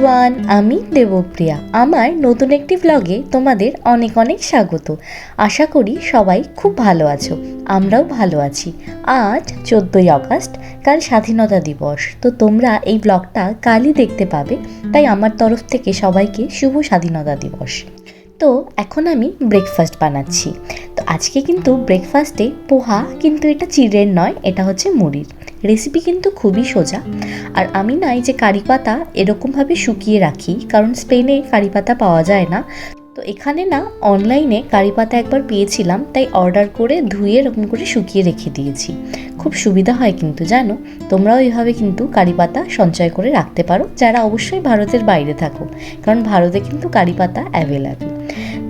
Everyone, আমি দেবপ্রিয়া। আমার নতুন একটি ব্লগে তোমাদের অনেক অনেক স্বাগত। আশা করি সবাই খুব ভালো আছো। আমরাও ভালো আছি। আজ চোদ্দোই আগস্ট, কাল স্বাধীনতা দিবস। তো তোমরা এই ব্লগটা কালই দেখতে পাবে। তাই আমার তরফ থেকে সবাইকে শুভ স্বাধীনতা দিবস। তো এখন আমি ব্রেকফাস্ট বানাচ্ছি। তো আজকে কিন্তু ব্রেকফাস্টে পোহা কিন্তু এটা চিড়ের নয়, এটা হচ্ছে মুড়ির। রেসিপি কিন্তু খুবই সোজা। আর আমি না এই যে কারি পাতা এরকমভাবে শুকিয়ে রাখি, কারণ স্পেনে কারি পাতা পাওয়া যায় না। তো এখানে না, অনলাইনে কারি পাতা একবার পেয়েছিলাম, তাই অর্ডার করে ধুয়ে এরকম করে শুকিয়ে রেখে দিয়েছি। খুব সুবিধা হয় কিন্তু, জানো? তোমরাও এইভাবে কিন্তু কারি পাতা সঞ্চয় করে রাখতে পারো, যারা অবশ্যই ভারতের বাইরে থাকো, কারণ ভারতে কিন্তু কারি পাতা অ্যাভেলেবেল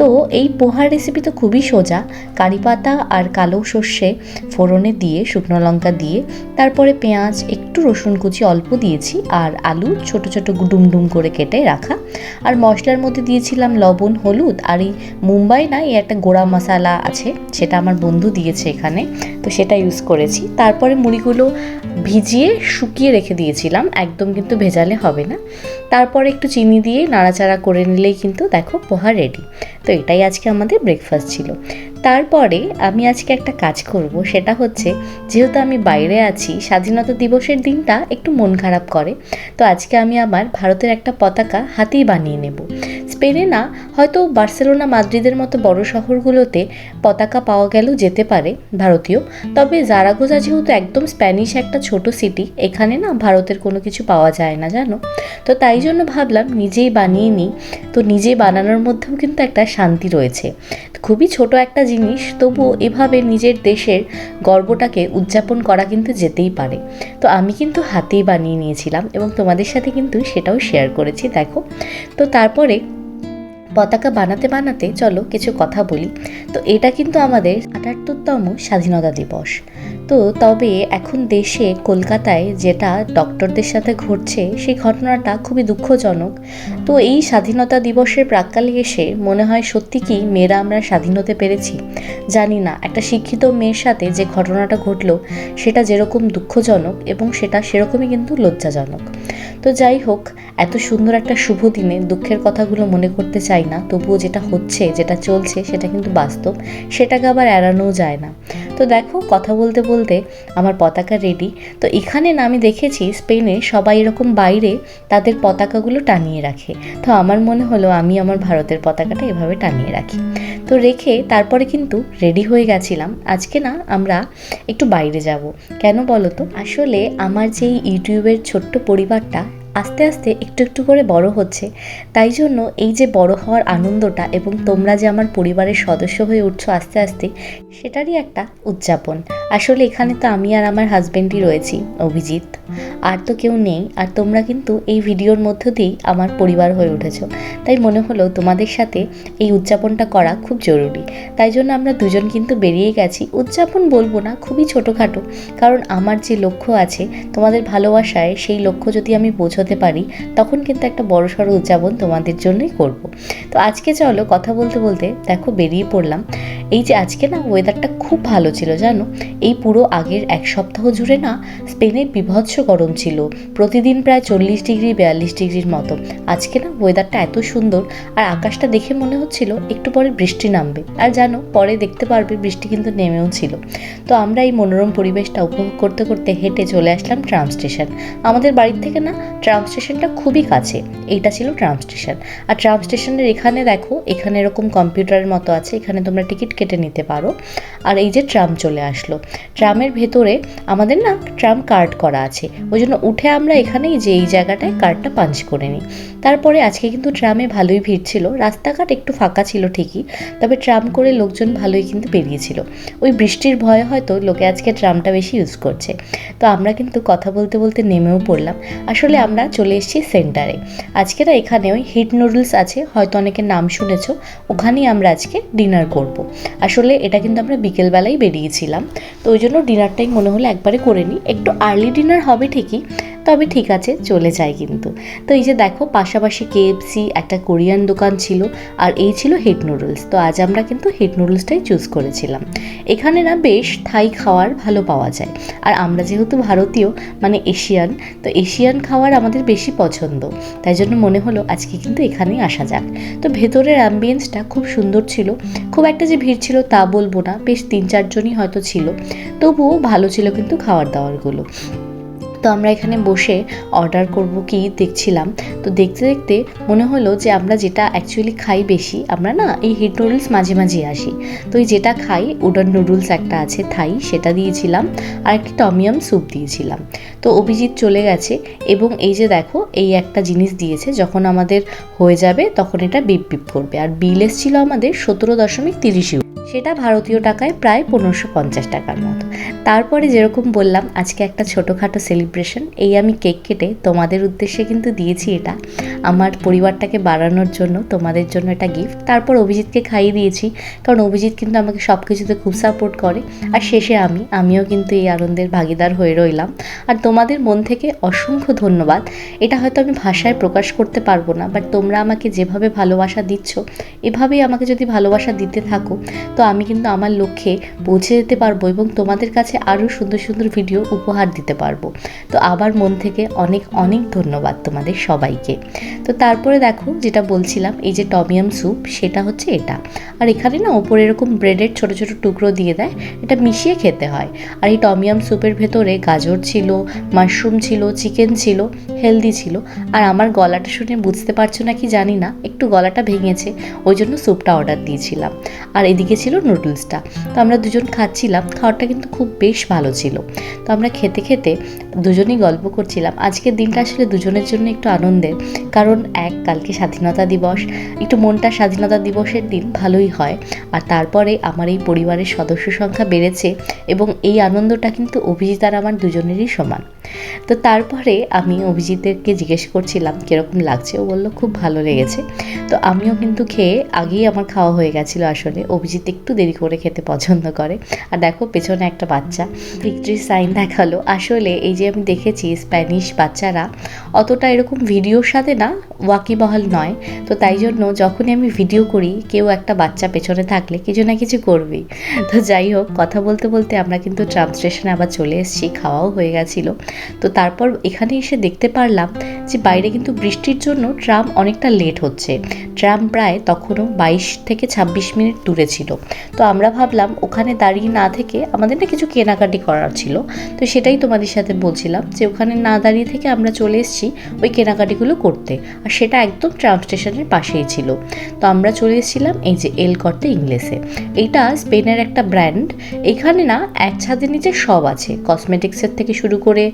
তো এই পোহার রেসিপি তো খুবই সোজা। কারি পাতা আর কালো সর্ষে ফোড়নে দিয়ে, শুকনো লঙ্কা দিয়ে, তারপরে পেঁয়াজ, একটু রসুন কুচি অল্প দিয়েছি আর আলু ছোট ছোট ডুমডুম করে কেটে রাখা। আর মশলার মধ্যে দিয়েছিলাম লবণ, হলুদ আর এই মুম্বাই না, এই একটা গোড়া মশালা আছে, সেটা আমার বন্ধু দিয়েছে এখানে। তো সেটা ইউজ করেছি। তারপরে মুড়িগুলো ভিজিয়ে শুকিয়ে রেখে দিয়েছিলাম, একদম কিন্তু ভেজালে হবে না। তারপরে একটু চিনি দিয়ে নাড়াচাড়া করে নিলেই কিন্তু দেখো পোহা রেডি তো এটাই আজকে আমাদের ব্রেকফাস্ট ছিল। তারপরে আমি আজকে একটা কাজ করব, সেটা হচ্ছে যেহেতু আমি বাইরে আছি, স্বাধীনতা দিবসের দিনটা একটু মন খারাপ করে। তো আজকে আমি আমার ভারতের একটা পতাকা হাতেই বানিয়ে নেব। স্পেনে না, হয়তো বার্সেলোনা মাদ্রিদের মতো বড় শহরগুলোতে পতাকা পাওয়া গেলেও যেতে পারে ভারতীয়। তবে জারাগোজা যেহেতু একদম স্প্যানিশ একটা ছোট সিটি, এখানে না ভারতের কোনো কিছু পাওয়া যায় না, জানো? তো তাই জন্য ভাবলাম নিজেই বানিয়ে নিই। তো নিজে বানানোর মধ্যেও কিন্তু একটা শান্তি রয়েছে। খুবই ছোট একটা জিনিস, তবুও এভাবে নিজের দেশের গর্বটাকে উদযাপন করা কিন্তু যেতেই পারে। তো আমি কিন্তু হাতেই বানিয়ে নিয়েছিলাম এবং তোমাদের সাথে কিন্তু সেটাও শেয়ার করেছি, দেখো। তো তারপরে পতাকা বানাতে বানাতে, চলো কিছু কথা বলি। তো এটা কিন্তু আমাদের আটাত্তরতম স্বাধীনতা দিবস। তো তবে এখন দেশে, কলকাতায় যেটা ডক্টরদের সাথে ঘটছে, সেই ঘটনাটা খুবই দুঃখজনক। তো এই স্বাধীনতা দিবসের প্রাক্কালে এসে মনে হয় সত্যি কি মেয়েরা আমরা স্বাধীন হতে পেরেছি? জানি না। একটা শিক্ষিত মেয়ের সাথে যে ঘটনাটা ঘটলো, সেটা যেরকম দুঃখজনক এবং সেটা সেরকমই কিন্তু লজ্জাজনক। তো যাই হোক এত সুন্দর একটা শুভ দিনে দুঃখের কথাগুলো মনে করতে চাই না, তবুও যেটা হচ্ছে, যেটা চলছে, সেটা কিন্তু বাস্তব, সেটাকে আবার এড়ানোও যায় না। তো দেখো, কথা বলতে বলতে আমার পতাকা রেডি তো এখানে না আমি দেখেছি স্পেনে সবাই এরকম বাইরে তাদের পতাকাগুলো টানিয়ে রাখে। তো আমার মনে হলো আমি আমার ভারতের পতাকাটা এভাবে টানিয়ে রাখি। তো রেখে তারপরে কিন্তু রেডি হয়ে গেছিলাম। আজকে না আমরা একটু বাইরে যাব। কেন বলো তো? আসলে আমার যেই ইউটিউবের ছোট্ট পরিবারটা আস্তে আস্তে একটু একটু করে বড় হচ্ছে। তাই জন্য এই যে বড় হওয়ার আনন্দটা এবং তোমরা যে আমার পরিবারের সদস্য হয়ে উঠছো আস্তে আস্তে, সেটারই একটা উদযাপন। আসলে এখানে তো আমি আর আমার হাজব্যান্ডই রয়েছি, অভিজিৎ। আর তো কেউ নেই, আর তোমরা কিন্তু এই ভিডিওর মধ্য দিয়েই আমার পরিবার হয়ে উঠেছো। তাই মনে হলো তোমাদের সাথে এই উদযাপনটা করা খুব জরুরি। তাই জন্য আমরা দুজন কিন্তু বেরিয়ে গেছি। উদযাপন বলব না, খুবই ছোটোখাটো। কারণ আমার যে লক্ষ্য আছে, তোমাদের ভালোবাসায় সেই লক্ষ্য যদি আমি পৌঁছতে পারি, তখন কিন্তু একটা বড়সড় উদযাপন তোমাদের জন্যই করব। তো আজকে চলো কথা বলতে বলতে, দেখো বেরিয়ে পড়লাম। এই যে আজকে না ওয়েদারটা খুব ভালো ছিল, জানো? এই পুরো আগের এক সপ্তাহ জুড়ে না স্পেনে বিভৎস গরম ছিল। প্রতিদিন প্রায় চল্লিশ ডিগ্রি, বিয়াল্লিশ ডিগ্রির মতো। আজকে না ওয়েদারটা এত সুন্দর আর আকাশটা দেখে মনে হচ্ছিল একটু পরে বৃষ্টি নামবে। আর জানো, পরে দেখতে পারবে বৃষ্টি কিন্তু নেমেও ছিল। তো আমরা এই মনোরম পরিবেশটা উপভোগ করতে করতে হেঁটে চলে আসলাম ট্রাম স্টেশন। আমাদের বাড়ির থেকে না ট্রাম স্টেশনটা খুবই কাছে। এইটা ছিল ট্রাম স্টেশন। আর ট্রাম স্টেশনের এখানে দেখো, এখানে এরকম কম্পিউটারের মতো আছে, এখানে তোমরা টিকিট কেটে নিতে পারো। আর এই যে ট্রাম চলে আসলো। ট্রামের ভেতরে আমাদের না ট্রাম কার্ড করা আছে। ওই জন্য উঠে আমরা এখানেই যে এই জায়গাটায় কার্ডটা পাঞ্চ করে নিই। তারপরে আজকে কিন্তু ট্রামে ভালোই ভিড় ছিল। রাস্তাঘাট একটু ফাঁকা ছিল ঠিকই, তবে ট্রাম করে লোকজন ভালোই কিন্তু বেরিয়েছিল ওই বৃষ্টির ভয়ে হয়তো লোকে আজকে ট্রামটা বেশি ইউজ করছে। তো আমরা কিন্তু কথা বলতে বলতে নেমেও পড়লাম। আসলে আমরা চলে এসেছি সেন্টারে। আজকে না এখানে ওই হিট নুডলস আছে, হয়তো অনেকের নাম শুনেছ। ওখানেই আমরা আজকে ডিনার করব। আসলে এটা কিন্তু আমরা বিকেলবেলায় বেরিয়েছিলাম। তো ওই জন্য ডিনারটাই মনে হলো একবারে করে নিই। একটু আর্লি ডিনার হবে ঠিকই তবে ঠিক আছে, চলে যায় কিন্তু। তো এই যে দেখো, পাশাপাশি কেএফসি একটা কোরিয়ান দোকান ছিল, আর এই ছিল হিট নুডলস তো আজ আমরা কিন্তু হিট নুডলসটাই চুজ করেছিলাম। এখানে না বেশ থাই খাওয়ার ভালো পাওয়া যায়। আর আমরা যেহেতু ভারতীয় মানে এশিয়ান তো এশিয়ান খাওয়ার আমাদের বেশি পছন্দ। তাই জন্য মনে হলো আজকে কিন্তু এখানেই আসা যাক। তো ভেতরের অ্যাম্বিয়েন্সটা খুব সুন্দর ছিল। খুব একটা যে ভিড় ছিল তা বলব না, বেশ তিন চারজনই হয়তো ছিল। তবুও ভালো ছিল কিন্তু খাওয়ার দাওয়ারগুলো। তো আমরা এখানে বসে অর্ডার করব কি দেখছিলাম। তো দেখতে দেখতে মনে হলো যে আমরা যেটা অ্যাকচুয়ালি খাই বেশি, আমরা না এই হিট নুডলস মাঝে মাঝে আসি। তো এই যেটা খাই উডান নুডলস একটা আছে থাই, সেটা দিয়েছিলাম। আর একটি টমিয়াম স্যুপ দিয়েছিলাম। তো অভিজিৎ চলে গেছে এবং এই যে দেখো, এই একটা জিনিস দিয়েছে, যখন আমাদের হয়ে যাবে তখন এটা বিপ বিপ করবে। আর বিল এসেছিল আমাদের সতেরো দশমিক তিরিশ ইউরো। সেটা ভারতীয় টাকায় প্রায় পনেরোশো পঞ্চাশ টাকার মতো। তারপরে যেরকম বললাম, আজকে একটা ছোটোখাটো সেলিব্রেশন এই আমি কেক কেটে তোমাদের উদ্দেশ্যে কিন্তু দিয়েছি এটা। আমার পরিবারটাকে বাড়ানোর জন্য, তোমাদের জন্য এটা গিফট তারপর অভিজিৎকে খাইয়ে দিয়েছি, কারণ অভিজিৎ কিন্তু আমাকে সব কিছুতে খুব সাপোর্ট করে। আর শেষে আমি, আমিও কিন্তু এই আনন্দের ভাগিদার হয়ে রইলাম। আর তোমাদের মন থেকে অসংখ্য ধন্যবাদ। এটা হয়তো আমি ভাষায় প্রকাশ করতে পারব না বাট তোমরা আমাকে যেভাবে ভালোবাসা দিচ্ছ, এভাবেই আমাকে যদি ভালোবাসা দিতে থাকো তো আমি কিন্তু আমার লক্ষ্যে পৌঁছে যেতে পারব এবং তোমাদের কাছে আরও সুন্দর সুন্দর ভিডিও উপহার দিতে পারব। তো আবার মন থেকে অনেক অনেক ধন্যবাদ তোমাদের সবাইকে। তো তারপরে দেখো যেটা বলছিলাম, এই যে টমিয়াম স্যুপ, সেটা হচ্ছে এটা। আর এখানে না ওপরে এরকম ব্রেডের ছোট ছোট টুকরো দিয়ে দেয়, এটা মিশিয়ে খেতে হয়। আর এই টমিয়াম স্যুপের ভেতরে গাজর ছিল, মাশরুম ছিল, চিকেন ছিল, হেলদি ছিল। আর আমার গলাটা শুনে বুঝতে পারছ নাকি জানি না, একটু গলাটা ভেঙেছে, ওই জন্য স্যুপটা অর্ডার দিয়েছিলাম। আর এদিকে ছিল নুডলসটা তো আমরা দুজন খাচ্ছিলাম, খাওয়ারটা কিন্তু খুব বেশ ভালো ছিল। তো আমরা খেতে খেতে দুজনেই গল্প করছিলাম। আজকের দিনটা আসলে দুজনের জন্য একটু আনন্দের। কারণ এক, কালকে স্বাধীনতা দিবস। একটু মনটা স্বাধীনতা দিবসের দিন ভালোই হয়। আর তারপরে আমার এই পরিবারের সদস্য সংখ্যা বেড়েছে এবং এই আনন্দটা কিন্তু অভিজিৎ আর আমার দুজনেরই সমান। তো তারপরে আমি অভিজিৎকে জিজ্ঞেস করছিলাম, কীরকম লাগছে? ও বলল, খুব ভালো লেগেছে। তো আমিও কিন্তু খেয়ে আগেই আমার খাওয়া হয়ে গেছিল আসলে। অভিজিৎ একটু দেরি করে খেতে পছন্দ করে। আর দেখো, পেছনে একটা বাচ্চা। ভিক্টরি সাইন দেখাল। আসলে এই যে আমি দেখেছি স্প্যানিশ বাচ্চারা, অতটা এরকম ভিডিওর সাথে না, ওয়াকিবহাল নয়। তো তাই জন্য যখনই আমি ভিডিও করি, কেউ একটা বাচ্চা পেছনে থাকলে কিছু না কিছু করবেই। তো যাই হোক, কথা বলতে বলতে আমরা কিন্তু ট্রাম স্টেশনে আবার চলে এসেছি, খাওয়াও হয়ে গেছিল। তো তারপর এখানে এসে দেখতে পারলাম যে বাইরে কিন্তু বৃষ্টির জন্য ট্রাম অনেকটা লেট হচ্ছে। ট্রাম প্রায় তখনও বাইশ থেকে ছাব্বিশ মিনিট দূরে ছিল। তো আমরা ভাবলাম ওখানে দাঁড়িয়ে না থেকে আমাদের না কিছু কেনাকাটি করার ছিল। তো সেটাই তোমাদের সাথে বলছিলাম যে ওখানে না দাঁড়িয়ে থেকে আমরা চলে এসেছি ওই কেনাকাটিগুলো করতে। আর সেটা একদম ট্রাম স্টেশনের পাশেই ছিল। তো আমরা চলে এসেছিলাম এই যে এল করতে ইংলিশে এইটা স্পেনের একটা ব্র্যান্ড। এখানে না এক ছাদের নিচে সব আছে। কসমেটিক্সের থেকে শুরু করে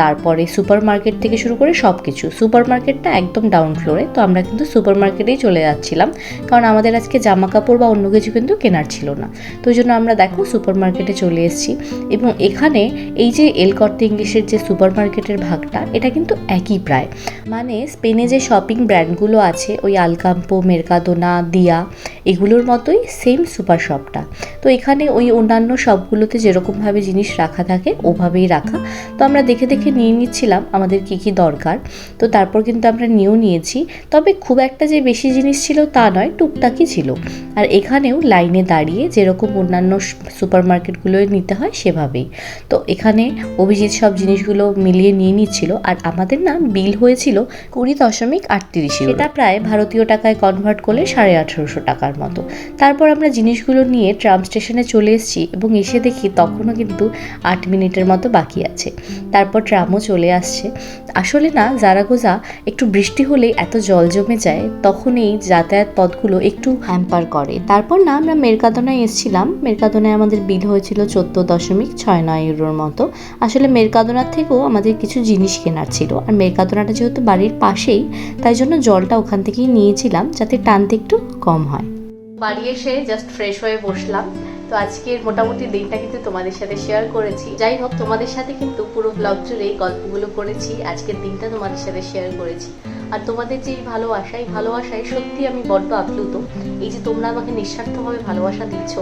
তারপরে সুপার মার্কেট থেকে শুরু করে সব কিছু সুপার মার্কেটটা একদম ডাউন ফ্লোরে। তো আমরা কিন্তু সুপার মার্কেটেই চলে যাচ্ছিলাম। কারণ আমাদের আজকে জামা কাপড় বা অন্য কিছু কিন্তু কেনার ছিল না। তো ওই জন্য আমরা দেখো সুপার মার্কেটে চলে এসেছি। এবং এখানে এই যে এল করতে ইংলিশের যে সুপার মার্কেটের ভাগটা, এটা কিন্তু একই প্রায়। মানে স্পেনে যে শপিং ব্র্যান্ডগুলো আছে, ওই আলকাম্পো, মেরকাদোনা, দিয়া, এগুলোর মতোই সেম সুপার শপটা। তো এখানে ওই অন্যান্য শপগুলোতে যেরকমভাবে জিনিস রাখা থাকে, ওভাবেই রাখা। তো আমরা দেখে দেখে নিয়ে নিচ্ছিলাম আমাদের কি কি দরকার। তো তারপর কিন্তু আমরা নিয়েও নিয়েছি। তবে খুব একটা যে বেশি জিনিস ছিল তা নয়, টুকটাকই ছিল। আর এখানেও লাইনে দাঁড়িয়ে যেরকম অন্যান্য সুপার মার্কেটগুলোয় নিতে হয় সেভাবেই। তো এখানে অভিজিৎ সব জিনিসগুলো মিলিয়ে নিয়ে নিচ্ছিল। আর আমাদের না বিল হয়েছিল কুড়ি দশমিক আটত্রিশ এটা প্রায় ভারতীয় টাকায় কনভার্ট করলে সাড়ে আঠেরোশো টাকার মতো। তারপর আমরা জিনিসগুলো নিয়ে ট্রাম স্টেশনে চলে এসেছি এবং এসে দেখি তখনও কিন্তু আট মিনিটের মতো বাকি আছে। তারপর ট্রামও চলে আসছে। আসলে না, জারাগোজা একটু বৃষ্টি হলেই এত জল জমে যায় তখন এই যাতায়াত পথগুলো একটু হ্যাম্পার করে। তারপর না আমরা মেরকাদোনায় এসেছিলাম। মেরকাদোনায় আমাদের বিল হয়েছিল চোদ্দ দশমিক ছয় নয় ইউরোর মতো। আসলে মেরকাদোনার থেকেও আমাদের কিছু জিনিস কেনার ছিল। আর মেরকাদোনাটা যেহেতু বাড়ির পাশেই, তাই জন্য জলটা ওখান থেকেই নিয়েছিলাম যাতে টানতে একটু কম হয়। বাড়ি এসে জাস্ট ফ্রেশ হয়ে বসলাম। তো আজকের মোটামুটি দিনটা কিন্তু তোমাদের সাথে শেয়ার করেছি। যাই হোক, তোমাদের সাথে কিন্তু পুরো ব্লগ জুড়ে এই গল্পগুলো করেছি। আজকের দিনটা তোমাদের সাথে শেয়ার করেছি। আর তোমাদের যে এই ভালোবাসা, এই ভালোবাসায় সত্যি আমি বড্ড আপ্লুত। এই যে তোমরা আমাকে নিঃস্বার্থভাবে ভালোবাসা দিচ্ছ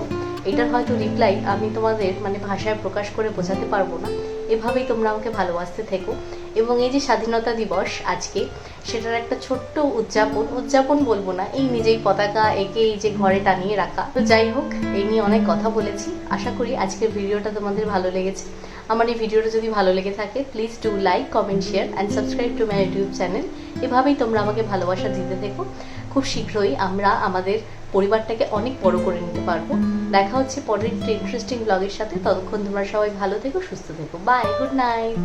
এটার হয়তো রিপ্লাই আমি তোমাদের মানে ভাষায় প্রকাশ করে বোঝাতে পারব না। এভাবেই তোমরা আমাকে ভালোবাসতে থেকো। এবং এই যে স্বাধীনতা দিবস আজকে, সেটার একটা ছোট্ট উদযাপন উদযাপন বলব না, এই নিজেই পতাকা এঁকে এই যে ঘরে টানিয়ে রাখা। তো যাই হোক এই নিয়ে অনেক কথা বলেছি। আশা করি আজকের ভিডিওটা তোমাদের ভালো লেগেছে। আমার এই ভিডিওটা যদি ভালো লেগে থাকে please do like comment share and subscribe to my YouTube channel এভাবেই তোমরা আমাকে ভালোবাসা দিতে থেকো। খুব শীঘ্রই আমরা আমাদের পরিবারটাকে অনেক বড় করে নিতে পারব। দেখা হচ্ছে পরের ইন্টারেস্টিং ব্লগের সাথে। ততক্ষণ তোমরা সবাই ভালো থেকো, সুস্থ থেকো। Bye good night